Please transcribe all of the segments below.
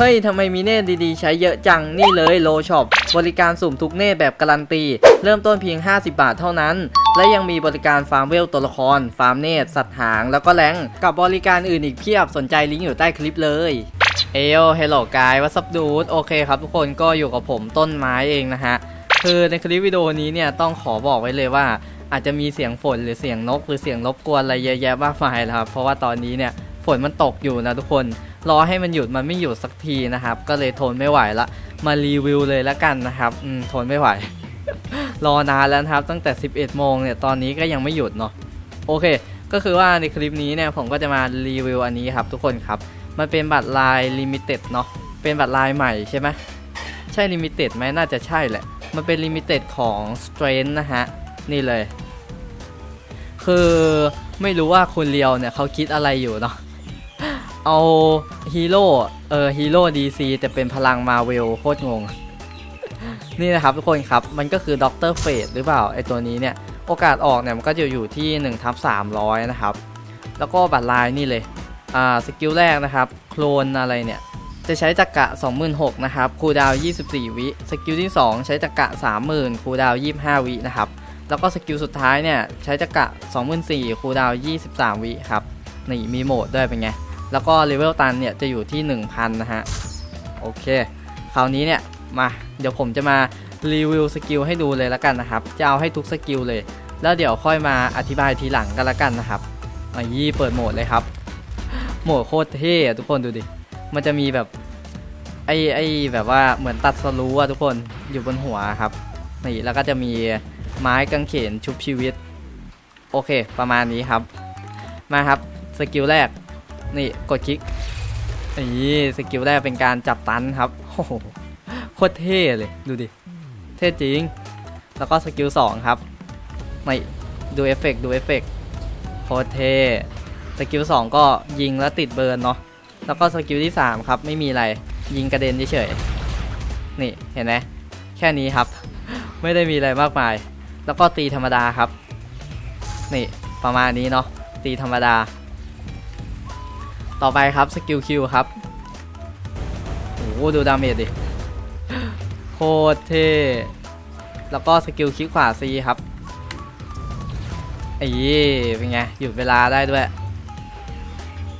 เฮ้ยทำไมมีเนตดีๆ ใช้เยอะจังนี่เลยโลช็อปบริการสุ่มทุกเนตแบบการันตี เริ่มต้นเพียง 50 บาทเท่านั้น และยังมีบริการฟาร์มเวลตัวละคร ฟาร์มเนตสัตว์หาง แล้วก็แรงกับบริการอื่นอีกเพียบสนใจลิงก์อยู่ใต้คลิปเลยเอลเฮลโลกายวัสดูดโอเคครับทุกคนก็อยู่กับผมต้นไม้เองนะฮะคือในคลิปวิดีโอนี้เนี่ยต้องขอบอกไว้เลยว่า อาจจะมีเสียงฝนหรือเสียงนก หรือเสียงรบกวนอะไรเยอะแยะมากมายนะครับเพราะว่าตอนนี้เนี่ยฝนมันตกอยู่นะทุกคน รอให้มันหยุดมันไม่หยุดสักทีนะครับ ก็เลยทนไม่ไหวละ มารีวิวเลยละกันนะครับอืมทนไม่ไหว รอนานแล้วครับ ตั้งแต่ 11 โมงเนี่ยตอนนี้ก็ยังไม่หยุดเนาะโอเค ก็คือว่าในคลิปนี้เนี่ยผมก็จะมารีวิวอันนี้ครับ ทุกคนครับมันเป็นบัตรลายลิมิเต็ดเนาะเป็นบัตรลายใหม่ใช่ไหมใช่ลิมิเต็ดไหมน่าจะใช่แหละ มันเป็นลิมิเต็ดของ Strength นะฮะ นี่เลย คือไม่รู้ว่าคุณเลียวเนี่ยเขาคิดอะไรอยู่เนาะ เอาฮีโร่เออฮีโร่ดีซีแต่เป็นพลังมาเวลโคตรงง นี่นะครับทุกคนครับ มันก็คือด็อกเตอร์เฟสหรือเปล่าไอตัวนี้เนี่ย โอกาสออกเนี่ยมันก็จะอยู่ที่1ทับ300 นะครับ แล้วก็บัตรลายนี่เลย อ่า สกิลแรกนะครับ โคลนอะไรเนี่ย จะใช้จักระ26,000นะครับคูดาว 24 วิ สกิลที่ 2 ใช้จักระ30,000คูดาว 25 วินะครับแล้วก็สกิลสุดท้ายเนี่ย ใช้จักระ24,000คูดาว 23 วิครับนี่มีโหมดด้วยเป็นไง แล้วก็เลเวลตันเนี่ยจะอยู่ที่ 1,000 นะฮะ โอเค คราวนี้เนี่ยมาเดี๋ยวผมจะมารีวิวสกิลให้ดูเลยแล้วกันนะครับ จะเอาให้ทุกสกิลเลย แล้วเดี๋ยวค่อยมาอธิบายทีหลังกันละกันนะครับอะยี่เปิดโหมดเลยครับ โหมดโคตรเท่อะทุกคนดูดิ มันจะมีแบบไอ้ไอ้แบบว่าเหมือนตัดสรู้อะทุกคนอยู่บนหัวครับนี่แล้วก็จะมีไม้กางเขนชุบชีวิต โอเค ประมาณนี้ครับ มาครับสกิลแรก นี่กดคลิกนี่สกิลแรกเป็นการจับตันครับโอ้โหโคตรเท่เลยดูดิ เท่จริง แล้วก็สกิลสองครับไม่ดูเอฟเฟกดูเอฟเฟกโคตรเท่สกิลสองก็ยิงแล้วติดเบิร์นเนาะแล้วก็สกิลที่สามครับไม่มีอะไรยิงกระเด็นเฉยๆนี่เห็นไหมแค่นี้ครับ ไม่ได้มีอะไรมากมาย แล้วก็ตีธรรมดาครับ นี่ประมาณนี้เนาะตีธรรมดา ต่อไปครับสกิลคิวครับโอ้โหดูดาเมจดิโคตรเท่แล้วก็สกิลคลิกขวา C ครับไอ้เป็นไงหยุดเวลาได้ด้วย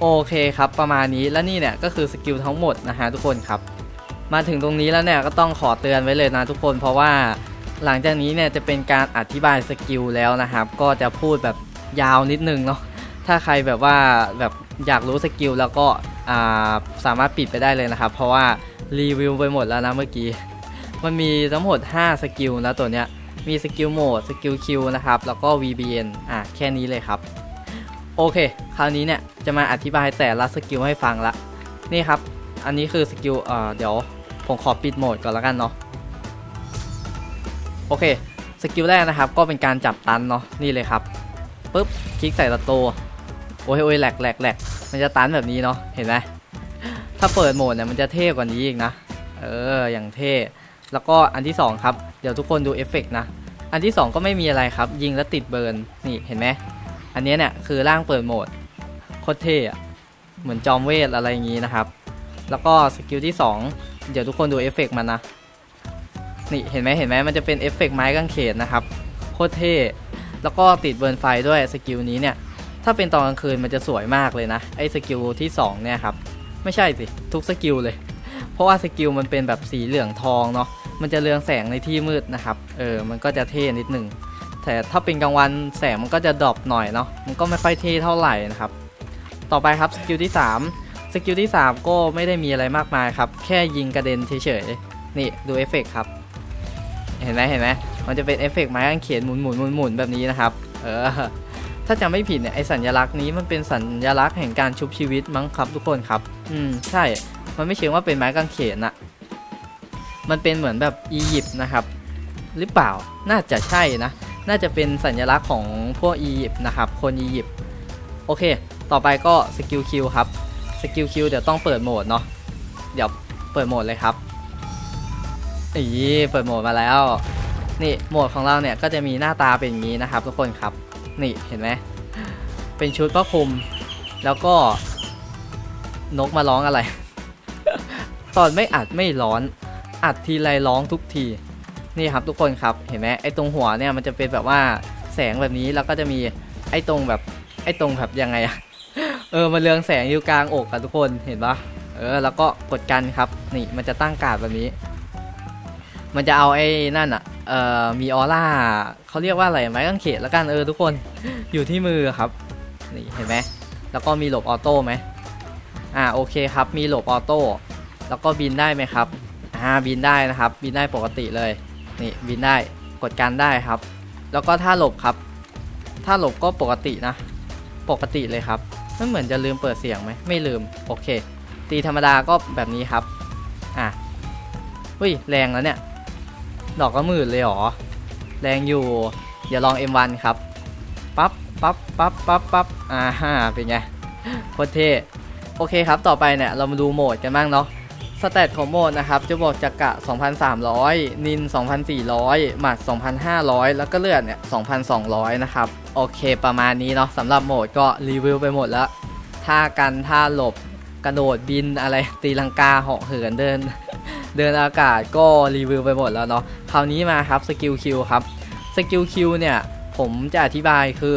โอเคครับประมาณนี้แล้วนี่เนี่ยก็คือสกิลทั้งหมดนะฮะทุกคนครับ มาถึงตรงนี้แล้วเนี่ยก็ต้องขอเตือนไว้เลยนะทุกคนเพราะว่าหลังจากนี้เนี่ยจะเป็นการอธิบายสกิลแล้วนะครับ ก็จะพูดแบบยาวนิดนึงเนาะถ้าใครแบบว่าแบบ อยากรู้สกิลแล้วก็สามารถปิดไปได้เลยนะครับ เพราะว่ารีวิวไปหมดแล้วนะเมื่อกี้ มันมีทั้งหมด 5 สกิลนะตัวเนี้ย มีสกิลโหมด สกิลคิวนะครับ แล้วก็ VBN อะแค่นี้เลยครับ โอเค คราวนี้เนี่ยจะมาอธิบายแต่ละสกิลให้ฟังละ นี่ครับ อันนี้คือสกิลเอ่อเดี๋ยวผมขอปิดโหมดก่อนแล้วกันเนาะ โอเค สกิลแรกนะครับ ก็เป็นการจับตันเนาะ นี่เลยครับ ปุ๊บ คลิกใส่ตะโต โอ้ยโอ้ยแหลกแหลกแหลกมันจะตันแบบนี้เนาะเห็นไหมถ้าเปิดโหมดเนี่ยมันจะเท่กว่านี้อีกนะเอออย่างเท่แล้วก็อันที่สองครับ เดี๋ยวทุกคนดูเอฟเฟกต์นะ อันที่สองก็ไม่มีอะไรครับ ยิงแล้วติดเบิร์นนี่เห็นไหมอันนี้เนี่ยคือร่างเปิดโหมดโคตรเท่อะเหมือนจอมเวทอะไรอย่างนี้นะครับ แล้วก็สกิลที่ 2 เดี๋ยวทุกคนดูเอฟเฟกต์มันนะ นี่เห็นไหมเห็นไหมมันจะเป็นเอฟเฟกต์ไม้กางเขนนะครับ โคตรเท่ แล้วก็ติดเบิร์นไฟด้วยสกิลนี้เนี่ย ถ้าเป็นตอนกลางคืนมันจะสวยมากเลยนะ ไอ้สกิลที่ 2 เนี่ยครับ ไม่ใช่สิ ทุกสกิลเลย เพราะว่าสกิลมันเป็นแบบสีเหลืองทองเนาะมันจะเรืองแสงในที่มืดนะครับ เออ มันก็จะเท่นิดหนึ่งแต่ถ้าเป็นกลางวันแสงมันก็จะดรอปหน่อยเนาะ มันก็ไม่ค่อยเท่เท่าไหร่นะครับ ต่อไปครับสกิลที่ 3 สกิลที่ 3 ก็ไม่ได้มีอะไรมากมายครับ แค่ยิงกระเด็นเฉยๆ นี่ดูเอฟเฟกต์ครับ เห็นไหมเห็นไหมมันจะเป็นเอฟเฟกต์ไม้กางเขนหมุนหมุนหมุนหมุนแบบนี้นะครับ เออ ถ้าจำไม่ผิดเนี่ยไอสัญลักษณ์นี้มันเป็นสัญลักษณ์แห่งการชุบชีวิตมั้งครับทุกคนครับ อืมใช่ มันไม่เชิงว่าเป็นไม้กางเขนอะมันเป็นเหมือนแบบอียิปต์นะครับ หรือเปล่าน่าจะใช่นะ น่าจะเป็นสัญลักษณ์ของพวกอียิปต์นะครับ คนอียิปต์โอเค ต่อไปก็สกิลคิวครับสกิลคิวเดี๋ยวต้องเปิดโหมดเนาะเดี๋ยวเปิดโหมดเลยครับอีเปิดโหมดมาแล้ว นี่โหมดของเราเนี่ยก็จะมีหน้าตาเป็นอย่างนี้นะครับทุกคนครับ นี่เห็นไหมเป็นชุดผ้าคลุม แล้วก็นกมาร้องอะไร ตอนไม่อัดไม่ร้อน อัดทีไรร้องทุกที นี่ครับทุกคนครับ เห็นไหมไอ้ตรงหัวเนี่ยมันจะเป็นแบบว่าแสงแบบนี้แล้วก็จะมีไอ้ตรงแบบไอ้ตรงแบบยังไงอะเออมันเรืองแสงอยู่กลางอกอะทุกคนเห็นปะเออแล้วก็กดกันครับ นี่มันจะตั้งการ์ดแบบนี้ มันจะเอาไอ้นั่นอะ เอ่อมีออร่าเขาเรียกว่าอะไรไม้กางเขนแล้วกันเออทุกคนอยู่ที่มือครับนี่เห็นไหมแล้วก็มีหลบออโต้ไหมอ่าโอเคครับมีหลบออโต้แล้วก็บินได้ไหมครับอ่าบินได้นะครับ บินได้ปกติเลยนี่บินได้กดการได้ครับ แล้วก็ถ้าหลบครับ ถ้าหลบก็ปกตินะ ปกติเลยครับมันเหมือนจะลืมเปิดเสียงไหมไม่ลืมโอเค ตีธรรมดาก็แบบนี้ครับอะอุ้ยแรงแล้วเนี่ย ดอกก็หมื่นเลยหรอ แรงอยู่ อย่าลอง M1 ครับ ปั๊บ ปั๊บ ปั๊บ ปั๊บ ปั๊บ อ่าฮะเป็นไง โคตรเท่ โอเคครับ ต่อไปเนี่ย เรามาดูโหมดกันบ้างเนาะ สเตตของโหมดนะครับ จะบอกจักระ2,300 นิน 2,400 หมัด 2,500 แล้วก็เลือดเนี่ย 2,200 นะครับ โอเคประมาณนี้เนาะสำหรับโหมดก็รีวิวไปหมดแล้ว ท่ากัน ท่าหลบ กระโดดบินอะไร ตีลังกาเหาะเหินเดิน เดินอากาศก็รีวิวไปหมดแล้วเนาะคราวนี้มาครับสกิลคิวครับสกิลคิวเนี่ยผมจะอธิบายคือ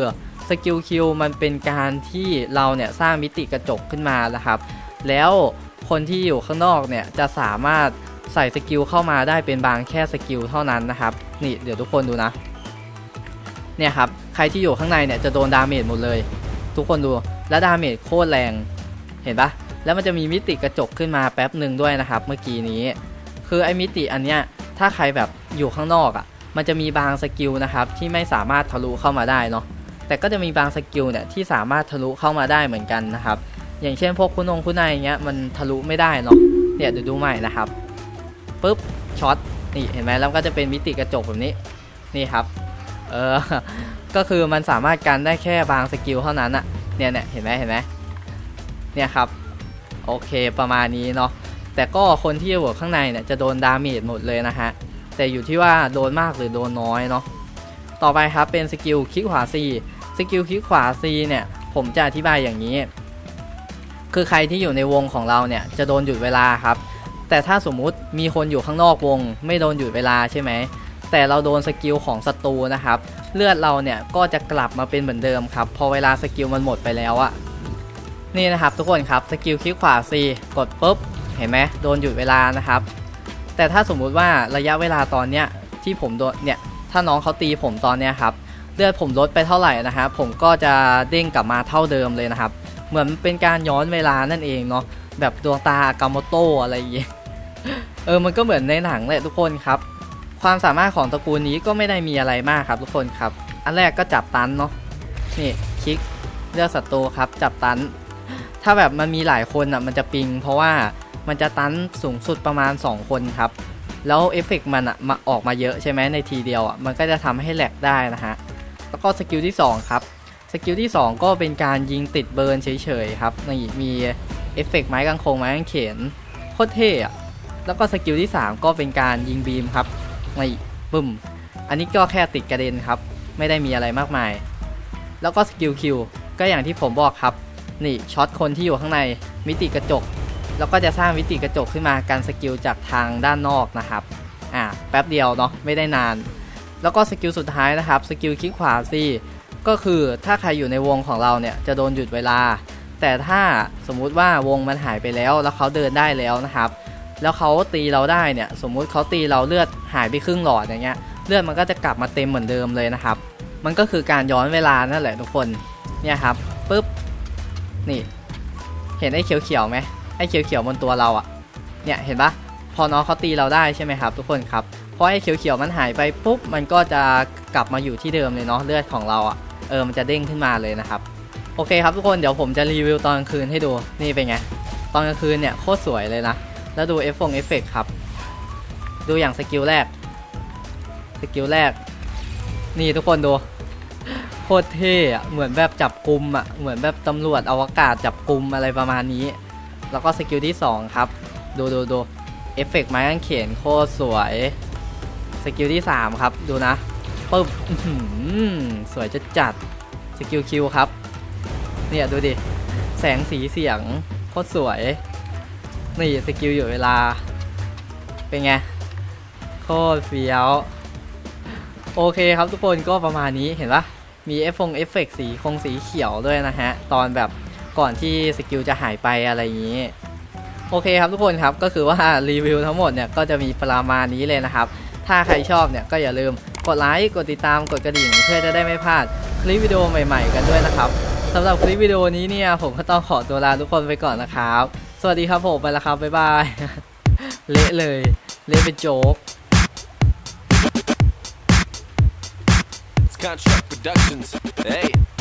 สกิลคิวมันเป็นการที่เราเนี่ยสร้างมิติกระจกขึ้นมานะครับ แล้วคนที่อยู่ข้างนอกเนี่ยจะสามารถใส่สกิลเข้ามาได้เป็นบางแค่สกิลเท่านั้นนะครับนี่เดี๋ยวทุกคนดูนะเนี่ยครับใครที่อยู่ข้างในเนี่ยจะโดนดาเมจหมดเลย ทุกคนดูและดาเมจโคตรแรงเห็นปะ แล้วมันจะมีมิติกระจกขึ้นมาแป๊บหนึ่งด้วยนะครับ เมื่อกี้นี้ คือไอ้มิติอันเนี้ยถ้าใครแบบอยู่ข้างนอกอะ่ะ มันจะมีบางสกิลนะครับที่ไม่สามารถทะลุเข้ามาได้เนาะแต่ก็จะมีบางสกิลเนี่ยที่สามารถทะลุเข้ามาได้เหมือนกันนะครับ อย่างเช่นพวกคุณองคุณนายอย่างเงี้ยมันทะลุไม่ได้เนาะเนี่ยเดี๋ยวดูใหม่นะครับปุ๊บช็อตนี่เห็นไหมแล้วก็จะเป็นมิติกระจกแบบนี้นี่ครับเออก็คือมันสามารถกันได้แค่บางสกิลเท่านั้นอะเนี่ยเนี่ยเห็นไหมเห็นไหมเนี่ยครับ โอเคประมาณนี้เนาะแต่ก็คนที่อยู่ข้างในเนี่ยจะโดนดาเมจหมดเลยนะฮะ แต่อยู่ที่ว่าโดนมากหรือโดนน้อยเนาะต่อไปครับเป็นสกิลคลิกขวา C สกิลคลิกขวา C เนี่ยผมจะอธิบายอย่างนี้ คือใครที่อยู่ในวงของเราเนี่ยจะโดนหยุดเวลาครับ แต่ถ้าสมมุติมีคนอยู่ข้างนอกวง ไม่โดนหยุดเวลาใช่ไหมแต่เราโดนสกิลของศัตรูนะครับ เลือดเราเนี่ยก็จะกลับมาเป็นเหมือนเดิมครับ พอเวลาสกิลมันหมดไปแล้วอะ นี่นะครับทุกคนครับสกิลคลิกขวา C กดปุ๊บ เห็นไหมโดนหยุดเวลานะครับ แต่ถ้าสมมุติว่าระยะเวลาตอนเนี้ยที่ผมโดนเนี่ยถ้าน้องเขาตีผมตอนเนี้ยครับเลือดผมลดไปเท่าไหร่นะครับผมก็จะเด้งกลับมาเท่าเดิมเลยนะครับ เหมือนเป็นการย้อนเวลานั่นเองเนาะแบบดวงตากามโตอะไรอย่างเงี้ยเออมันก็เหมือนในหนังแหละทุกคนครับ ความสามารถของตระกูลนี้ก็ไม่ได้มีอะไรมากครับ ทุกคนครับ อันแรกก็จับตันเนาะนี่คลิกเลือกศัตรูครับจับตัน ถ้าแบบมันมีหลายคนอะมันจะปิง เพราะว่ามันจะตันสูงสุดประมาณ 2 คนครับ แล้วเอฟเฟกต์มันอะมาออกมาเยอะใช่ไหมในทีเดียวอะมันก็จะทำให้แหลกได้นะฮะ แล้วก็สกิลที่ 2 ครับ สกิลที่ 2 ก็เป็นการยิงติดเบิร์นเฉยๆครับนี่มีเอฟเฟกต์ไม้กางโคงไม้กางเขนโคตรเท่อะแล้วก็สกิลที่ 3 ก็เป็นการยิงบีมครับนี่บึ้ม อันนี้ก็แค่ติดกระเด็นครับ ไม่ได้มีอะไรมากมาย แล้วก็สกิลคิวก็อย่างที่ผมบอกครับ นี่ช็อตคนที่อยู่ข้างในมิติกระจก แล้วก็จะสร้างมิติกระจกขึ้นมาการสกิลจากทางด้านนอกนะครับอ่าแป๊บเดียวเนาะไม่ได้นาน แล้วก็สกิลสุดท้ายนะครับสกิลคลิกขวาซี่ก็คือถ้าใครอยู่ในวงของเราเนี่ยจะโดนหยุดเวลา แต่ถ้าสมมุติว่าวงมันหายไปแล้วแล้วเขาเดินได้แล้วนะครับ แล้วเขาตีเราได้เนี่ยสมมุติเขาตีเราเลือดหายไปครึ่งหลอดอย่างเงี้ยเลือดมันก็จะกลับมาเต็มเหมือนเดิมเลยนะครับ มันก็คือการย้อนเวลานั่นแหละทุกคนเนี่ยครับปุ๊บ นี่ เห็นไอ้เขียวๆไหมไอ้เขียวๆบนตัวเราอะเนี่ยเห็นปะพอน้องเขาตีเราได้ใช่ไหมครับ ทุกคนครับพอไอ้เขียวๆมันหายไปปุ๊บมันก็จะกลับมาอยู่ที่เดิมเลยเนาะเลือดของเราอะเออมันจะเด้งขึ้นมาเลยนะครับโอเคครับทุกคนเดี๋ยวผมจะรีวิวตอนกลางคืนให้ดูนี่เป็นไงตอนกลางคืนเนี่ยโคตรสวยเลยนะแล้วดูเอฟฟงเอฟเฟกครับ ดูอย่างสกิลแรกสกิลแรก นี่ทุกคนดู โคตรเท่อะเหมือนแบบจับกลุ่มอะเหมือนแบบตำรวจอวกาศจับกลุ่มอะไรประมาณนี้ แล้วก็สกิลที่ 2 ครับ ดูดูดูเอฟเฟกต์ไม้กางเขนโคตรสวย สกิลที่ 3 ครับ ดูนะปึ๊บสวยจะจัดสกิลคิวครับ เนี่ยดูดิ แสงสีเสียงโคตรสวย นี่สกิลอยู่เวลา เป็นไง โคตรเฟี้ยว โอเคครับทุกคนก็ประมาณนี้เห็นปะ มีเอฟฟงเอฟเฟกสีคงสีเขียวด้วยนะฮะ ตอนแบบก่อนที่สกิลจะหายไปอะไรอย่างนี้ โอเคครับทุกคนครับก็คือว่ารีวิวทั้งหมดเนี่ยก็จะมีประมาณนี้เลยนะครับ ถ้าใครชอบเนี่ยก็อย่าลืมกดไลค์กดติดตามกดกระดิ่งเพื่อจะได้ไม่พลาดคลิปวิดีโอใหม่ ๆ กันด้วยนะครับสำหรับคลิปวิดีโอนี้เนี่ยผมก็ต้องขอตัวลาทุกคนไปก่อนนะครับ สวัสดีครับผมไปแล้วครับบ๊ายบายเละเลยเละเป็นโจ๊ก Contract Productions. Hey.